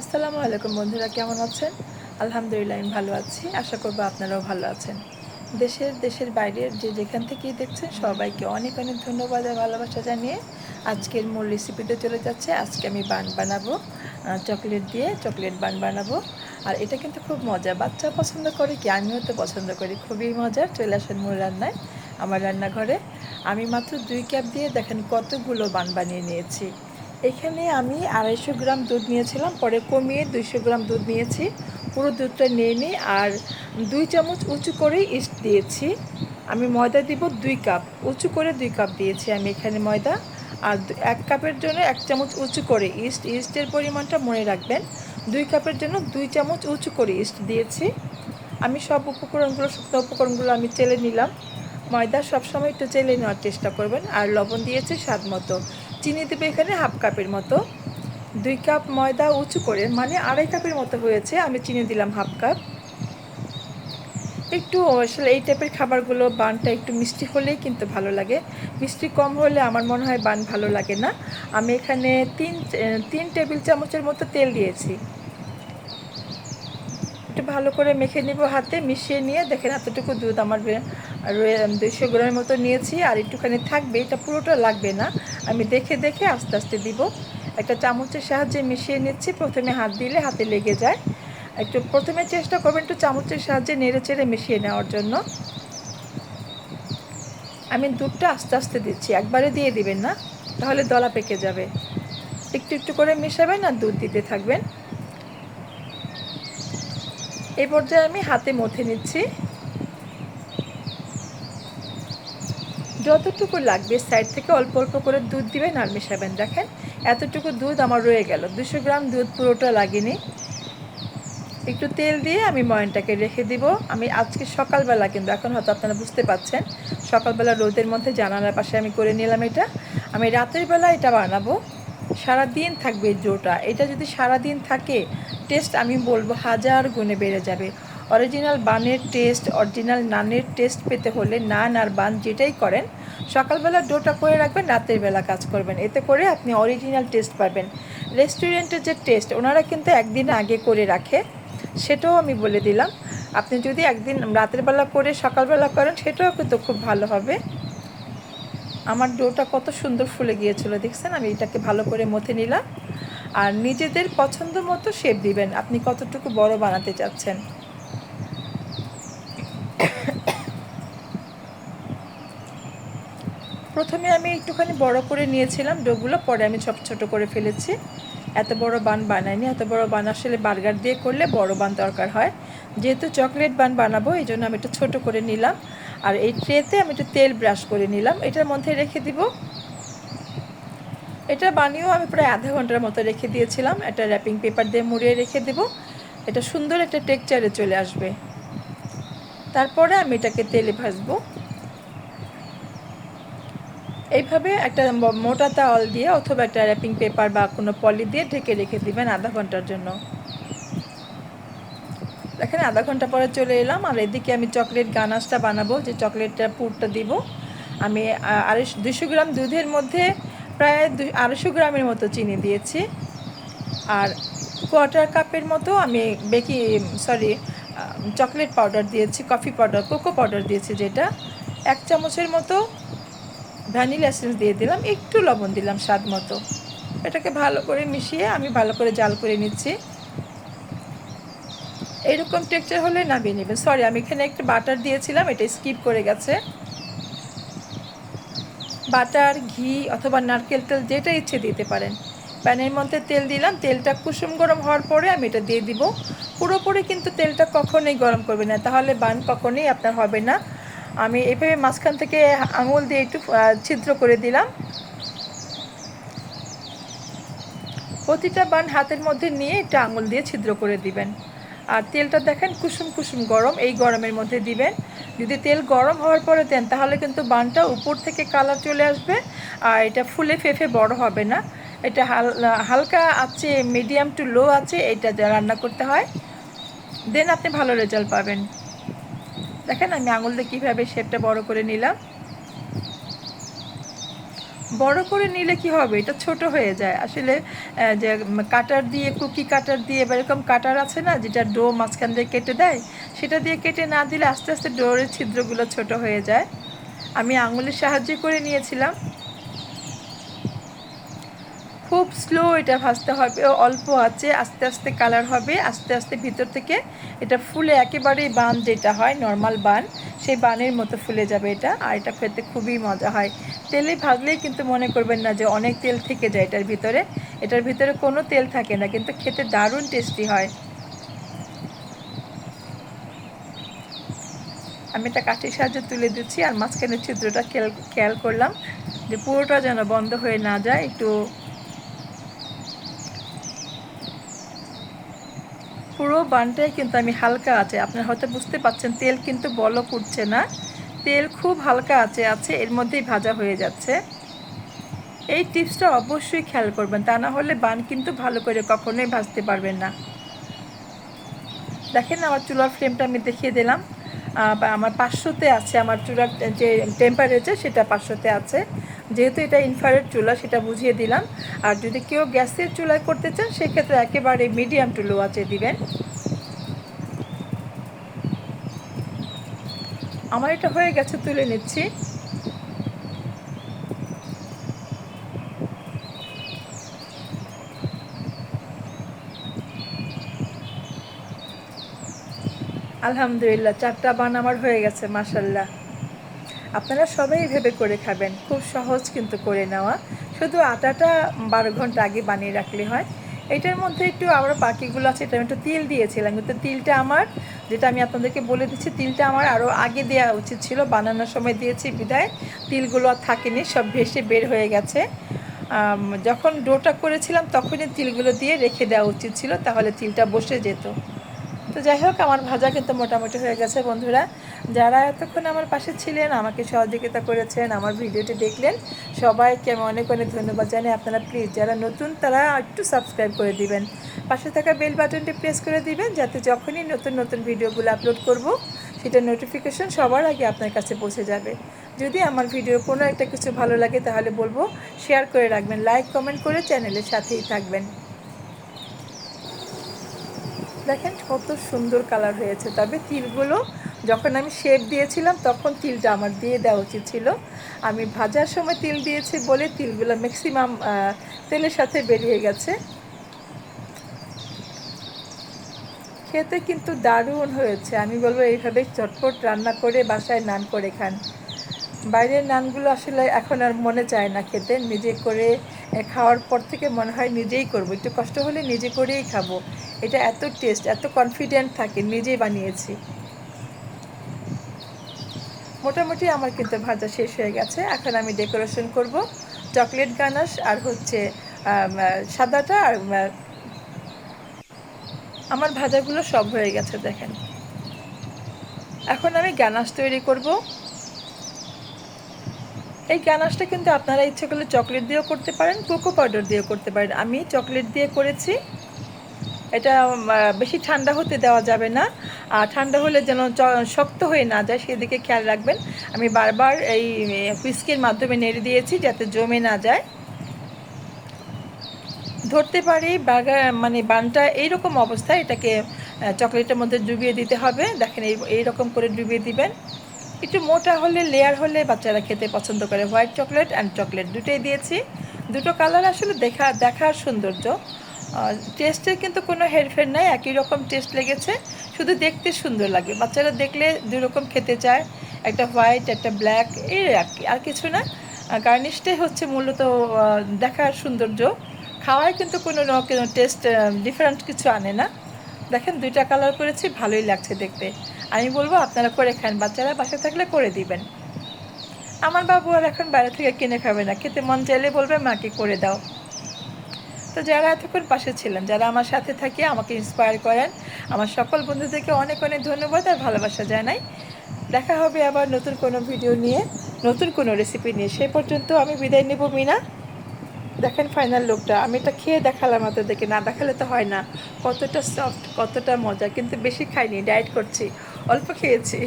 আসসালামু আলাইকুম বন্ধুরা, কেমন আছেন? আলহামদুলিল্লাহ, আমি ভালো আছি। আশা করব আপনারাও ভালো আছেন। দেশের দেশের বাইরের যে যেখান থেকেই দেখছেন, সবাইকে অনেক অনেক ধন্যবাদ আর ভালোবাসা জানিয়ে আজকের মূল রেসিপিতে চলে যাচ্ছে। আজকে আমি বান বানাবো চকলেট দিয়ে চকলেট বান বানাবো। আর এটা কিন্তু খুব মজা। বাচ্চা পছন্দ করে কি? আমিও তো পছন্দ করি। খুবই মজা। চলে আসেন মূল রান্নায়, আমার রান্নাঘরে। আমি মাত্র দুই ক্যাপ দিয়ে দেখেন কতগুলো বান বানিয়ে নিয়েছি। এখানে আমি আড়াইশো গ্রাম দুধ নিয়েছিলাম, পরে কমিয়ে দুইশো গ্রাম দুধ নিয়েছি। পুরো দুধটা নিয়ে নিই আর দুই চামচ উঁচু করে ইস্ট দিয়েছি। আমি ময়দা দিব দুই কাপ, উঁচু করে দুই কাপ দিয়েছি আমি এখানে ময়দা। আর এক কাপের জন্য এক চামচ উঁচু করে ইস্ট, ইস্টের পরিমাণটা মনে রাখবেন। দুই কাপের জন্য দুই চামচ উঁচু করে ইস্ট দিয়েছি। আমি সব উপকরণগুলো, শুকনো উপকরণগুলো আমি চেলে নিলাম। ময়দা সবসময় একটু চেলে নেওয়ার চেষ্টা করবেন, আর লবণ দিয়েছি স্বাদ মতো। চিনি দেবে এখানে হাফ কাপের মতো। দুই কাপ ময়দা উঁচু করে মানে আড়াই কাপের মতো হয়েছে, আমি চিনি দিলাম হাফ কাপ। একটু আসলে এই টাইপের খাবারগুলো বানটা একটু মিষ্টি হলেই কিন্তু ভালো লাগে। মিষ্টি কম হলে আমার মনে হয় বান ভালো লাগে না। আমি এখানে তিন তিন টেবিল চামচের মতো তেল দিয়েছি। একটু ভালো করে মেখে নিব হাতে, মিশিয়ে নিয়ে দেখেন এতটুকু দুধ আমার দুইশো গ্রামের মতো নিয়েছি, আর একটুখানি থাকবে, এটা পুরোটা লাগবে না। আমি দেখে দেখে আস্তে আস্তে দিব। একটা চামচের সাহায্যে মিশিয়ে নিচ্ছি, প্রথমে হাত দিলে হাতে লেগে যায়। একটু প্রথমে চেষ্টা করবেন একটু চামচের সাহায্যে নেড়ে চেড়ে মিশিয়ে নেওয়ার জন্য। আমি দুধটা আস্তে আস্তে দিচ্ছি, একবারে দিয়ে দিবেন না, তাহলে দলা পেকে যাবে। একটু একটু করে মেশাবেন আর দুধ দিতে থাকবেন। এই পর্যায়ে আমি হাতে মথে নিচ্ছি। যতটুকু লাগবে সাইড থেকে অল্প অল্প করে দুধ দিবেন। আর মেশাবেন, দেখেন এতটুকু দুধ আমার রয়ে গেল। দুশো গ্রাম দুধ পুরোটা লাগেনি। একটু তেল দিয়ে আমি ময়নটাকে রেখে দিব। আমি আজকে সকালবেলা কিন্তু, এখন হয়তো আপনারা বুঝতে পাচ্ছেন, সকালবেলা রোদের মধ্যে জানালার পাশে আমি করে নিলাম এটা। আমি রাতের বেলা এটা বানাবো। সারা দিন থাকবে জোটা। এটা যদি সারা দিন থাকে টেস্ট আমি বলব হাজার গুণে বেড়ে যাবে। অরিজিনাল বানের টেস্ট অরিজিনাল নানের টেস্ট পেতে হলে নান আর বান যেটাই করেন, সকালবেলা ডোটা করে রাখবেন, রাতের বেলা কাজ করবেন। এতে করে আপনি অরিজিনাল টেস্ট পাবেন। রেস্টুরেন্টের যে টেস্ট ওনারা কিন্তু একদিন আগে করে রাখে। সেটাও আমি বলে দিলাম। আপনি যদি একদিন রাতের বেলা করে সকালবেলা করেন, সেটাও কিন্তু খুব ভালো হবে। আমার ডোটা কত সুন্দর ফুলে গিয়েছিল, দেখছেন? আমি এটাকে ভালো করে মথে নিলাম। আর নিজেদের পছন্দ মতো শেপ দিবেন। আপনি কতটুকু বড় বানাতে চাচ্ছেন? প্রথমে আমি একটুখানি বড় করে নিয়েছিলাম ডোগুলো, পরে আমি ছোট ছোট করে ফেলেছি। এত বড় বান বানাইনি। এত বড় বান আসলে বার্গার দিয়ে করলে বড় বান দরকার হয়। যেহেতু চকলেট বান বানাবো, এই জন্য আমি একটু ছোট করে নিলাম। আর এই ট্রেতে আমি একটু তেল ব্রাশ করে নিলাম। এটার মধ্যে রেখে দিব। এটা বানিয়েও আমি প্রায় আধা ঘণ্টার মতো রেখে দিয়েছিলাম। একটা র্যাপিং পেপার দিয়ে মুড়িয়ে রেখে দেব। এটা সুন্দর একটা টেক্সচারে চলে আসবে। তারপরে আমি এটাকে তেলে ভাজবো। এইভাবে একটা মোটা তাওয়াল দিয়ে অথবা একটা র্যাপিং পেপার বা কোনো পলি দিয়ে ঢেকে রেখে দিবেন আধা ঘণ্টার জন্য। দেখেন, আধা ঘণ্টা পরে চলে এলাম, আর এদিকে আমি চকলেট গানাশটা বানাবো, যে চকলেটটা পুরটা দিব। আমি আড়াইশো দুশো গ্রাম দুধের মধ্যে প্রায় আড়াইশো গ্রামের মতো চিনি দিয়েছি। আর কোয়ার্টার কাপের মতো আমি বেকি সরি চকলেট পাউডার দিয়েছি কফি পাউডার কোকো পাউডার দিয়েছি যেটা। এক চামচের মতো ভ্যানিলা এসেন্স দিয়ে দিলাম, একটু লবণ দিলাম স্বাদ মতো। এটাকে ভালো করে মিশিয়ে আমি ভালো করে জাল করে নিচ্ছি। এইরকম টেক্সচার হলে নামিয়ে নেবেন। সরি আমি এখানে একটু বাটার দিয়েছিলাম, এটা স্কিপ করে গেছে। বাটার ঘি অথবা নারকেল তেল যেটা ইচ্ছে দিতে পারেন। প্যানের মধ্যে তেল দিলাম, তেলটা কুসুম গরম হওয়ার পরে আমি এটা দিয়ে দিব। পুরোপুরি কিন্তু তেলটা কখনোই গরম করবে না, তাহলে বান কখনোই আপনার হবে না। আমি এভাবে মাঝখান থেকে আঙুল দিয়ে একটু ছিদ্র করে দিলাম। প্রতিটা বান হাতের মধ্যে নিয়ে একটা আঙুল দিয়ে ছিদ্র করে দিবেন। আর তেলটা দেখেন কুসুম কুসুম গরম, এই গরমের মধ্যে দিবেন। যদি তেল গরম হওয়ার পরে দেন, তাহলে কিন্তু বানটা উপর থেকে কালার চলে আসবে, আর এটা ফুলে ফেফে বড় হবে না। এটা হাল, হালকা আছে মিডিয়াম টু লো আছে, এটা রান্না করতে হয়। দেন আপনি ভালো রেজাল্ট পাবেন। দেখেন আমি আঙুল দিয়ে কীভাবে শেপটা বড় করে নিলাম। বড় করে নিলে কি হবে? এটা ছোট হয়ে যায়। আসলে যে কাটার দিয়ে, কুকি কাটার দিয়ে বা এরকম কাটার আছে না, যেটা ডো মাঝখান দিয়ে কেটে দেয়, সেটা দিয়ে কেটে না দিলে আস্তে আস্তে ডোরের ছিদ্রগুলো ছোট হয়ে যায়। আমি আঙুলের সাহায্য করে নিয়েছিলাম। খুব স্লো এটা ভাজতে হবে। অল্প আছে, আস্তে আস্তে কালার হবে, আস্তে আস্তে ভিতর থেকে এটা ফুলে একেবারেই বান যেটা হয় নর্মাল বান, সেই বানের মতো ফুলে যাবে এটা। আর এটা খেতে খুবই মজা হয়। তেলে ভাজলেই কিন্তু মনে করবেন না যে অনেক তেল থেকে যায় এটার ভিতরে। এটার ভিতরে কোনো তেল থাকে না, কিন্তু খেতে দারুণ টেস্টি হয়। আমি এটা কাঠির সাহায্যে তুলে দিচ্ছি, আর মাঝখানের ছিদ্রটা খেয়াল খেয়াল করলাম যে পুরোটা যেন বন্ধ হয়ে না যায়, একটু পুরো বানটাই কিন্তু আমি হালকা আছে। আপনারা হয়তো বুঝতে পাচ্ছেন তেল কিন্তু বলো উঠছে না। তেল খুব হালকা আছে আছে, এর মধ্যেই ভাজা হয়ে যাচ্ছে। এই টিপসটা অবশ্যই খেয়াল করবেন, তা না হলে বান কিন্তু ভালো করে কখনোই ভাজতে পারবেন না। দেখেন আমার চুলার ফ্লেমটা আমি দেখিয়ে দিলাম। আমার পাঁচশোতে আছে, আমার চুলার যে টেম্পারেচার সেটা পাঁচশোতে আছে। যেহেতু এটা ইনফ্রারেড চুলা, সেটা বুঝিয়ে দিলাম। আর যদি কেউ গ্যাসের চুলায় করতে চান, সেক্ষেত্রে একেবারে মিডিয়াম টু লো আছে দিবেন। আমার এটা হয়ে গেছে, তুলে নিচ্ছি। আলহামদুলিল্লাহ, চারটা বান আমার হয়ে গেছে মাসাল্লাহ আপনারা সবাই ভেবে করে খাবেন। খুব সহজ কিন্তু করে নেওয়া। শুধু আটাটা বারো ঘণ্টা আগে বানিয়ে রাখলে হয়। এটার মধ্যে একটু আবার বাকিগুলো আছে, এটা একটু তিল দিয়েছিলাম, কিন্তু তিলটা আমার, যেটা আমি আপনাদেরকে বলে দিচ্ছি, তিলটা আমার আরও আগে দেওয়া উচিত ছিল, বানানোর সময় দিয়েছি বিদায়। তিলগুলো আর থাকেনি, সব ভেসে বের হয়ে গেছে। যখন ডোটা করেছিলাম তখনই তিলগুলো দিয়ে রেখে দেওয়া উচিত ছিল, তাহলে তিলটা বসে যেত। তো যাই হোক, আমার ভাজা কিন্তু মোটামুটি হয়ে গেছে বন্ধুরা। যারা এতক্ষণ আমার পাশে ছিলেন, আমাকে সহযোগিতা করেছেন, আমার ভিডিওটি দেখলেন, সবাইকে আমি অনেক অনেক ধন্যবাদ জানাই। আপনারা প্লিজ যারা নতুন, তারা একটু সাবস্ক্রাইব করে দিবেন। পাশে থাকা বেল বাটনটি প্রেস করে দিবেন, যাতে যখনই নতুন নতুন ভিডিওগুলো আপলোড করব, সেটা নোটিফিকেশন সবার আগে আপনার কাছে পৌঁছে যাবে। যদি আমার ভিডিও কোনো একটা কিছু ভালো লাগে, তাহলে বলব শেয়ার করে রাখবেন লাইক কমেন্ট করে চ্যানেলের সাথেই থাকবেন। দেখেন কত সুন্দর কালার হয়েছে, তবে তিলগুলো যখন আমি শেপ দিয়েছিলাম, তখন তিলটা আমার দিয়ে দেওয়া উচিত ছিল। আমি ভাজার সময় তিল দিয়েছি বলে তিলগুলো ম্যাক্সিমাম তেলের সাথে বেরিয়ে গেছে। খেতে কিন্তু দারুণ হয়েছে। আমি বলব এইভাবে চটপট রান্না করে বাসায় নান করে খান। বাইরের নানগুলো আসলে এখন আর মনে চায় না খেতে। নিজে করে খাওয়ার পর থেকে মনে হয় নিজেই করব। একটু কষ্ট হলে নিজে করেই খাব। এটা এত টেস্ট এত কনফিডেন্ট থাকে নিজেই বানিয়েছি। মোটামুটি আমার কিন্তু ভাজা শেষ হয়ে গেছে। এখন আমি ডেকোরেশন করব। চকলেট গানাশ আর হচ্ছে সাদাটা আর আমার ভাজাগুলো সব হয়ে গেছে দেখেন। এখন আমি গানাশ তৈরি করব। এই গানাশটা কিন্তু আপনারা ইচ্ছে করলে চকলেট দিয়েও করতে পারেন কোকো পাউডার দিয়েও করতে পারেন। আমি চকলেট দিয়ে করেছি। এটা বেশি ঠান্ডা হতে দেওয়া যাবে না। আর ঠান্ডা হলে যেন শক্ত হয়ে না যায়, সেদিকে খেয়াল রাখবেন। আমি বারবার এই হুইস্কের মাধ্যমে নেড়ে দিয়েছি যাতে জমে না যায়। ধরতে পারি বার্গার মানে বানটা এইরকম অবস্থায় এটাকে চকলেটের মধ্যে ডুবিয়ে দিতে হবে। দেখেন এই, এইরকম করে ডুবিয়ে দিবেন। একটু মোটা হলে, লেয়ার হলে বাচ্চারা খেতে পছন্দ করে। হোয়াইট চকলেট অ্যান্ড চকলেট দুটোই দিয়েছি। দুটো কালার আসলে দেখা, দেখার সৌন্দর্য। টেস্টের কিন্তু কোনো হেরফের নাই, একই রকম টেস্ট লেগেছে। শুধু দেখতে সুন্দর লাগে। বাচ্চারা দেখলে দুই রকম খেতে চায়। একটা হোয়াইট একটা ব্ল্যাক এই আর কি, আর কিছু না। গার্নিশটাই হচ্ছে মূলত দেখার সৌন্দর্য। খাওয়ায় কিন্তু কোনো টেস্ট ডিফারেন্ট কিছু আনে না। দেখেন, দুইটা কালার করেছি ভালোই লাগছে দেখতে। আমি বলব, আপনারা করে খান। বাচ্চারা বাসা থাকলে করে দিবেন। আমার বাবু আর এখন বাইরে থেকে কিনে খাবে না। খেতে মন চাইলে বলবে, মাকে করে দাও। তো যারা এতক্ষণ পাশে ছিলেন, যারা আমার সাথে থাকে, আমাকে ইন্সপায়ার করেন। আমার সকল বন্ধুদেরকে অনেক অনেক ধন্যবাদ আর ভালোবাসা জানাই। দেখা হবে আবার নতুন কোনো ভিডিও নিয়ে, নতুন কোনো রেসিপি নিয়ে। সে পর্যন্ত আমি বিদায় নেব, মিনা। দেখেন ফাইনাল লোকটা আমি এটা খেয়ে দেখালাম আপনাদেরকে। না দেখালে তো হয় না। কতটা সফট কতটা মজা কিন্তু বেশি খাইনি ডায়েট করছি। অল্প খেয়েছি।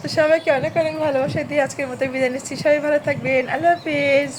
তো সবাইকে অনেক অনেক ভালোবাসা দিয়ে আজকের মতো বিদায় নিচ্ছি। সবাই ভালো থাকবেন। আল্লাহ হাফিজ।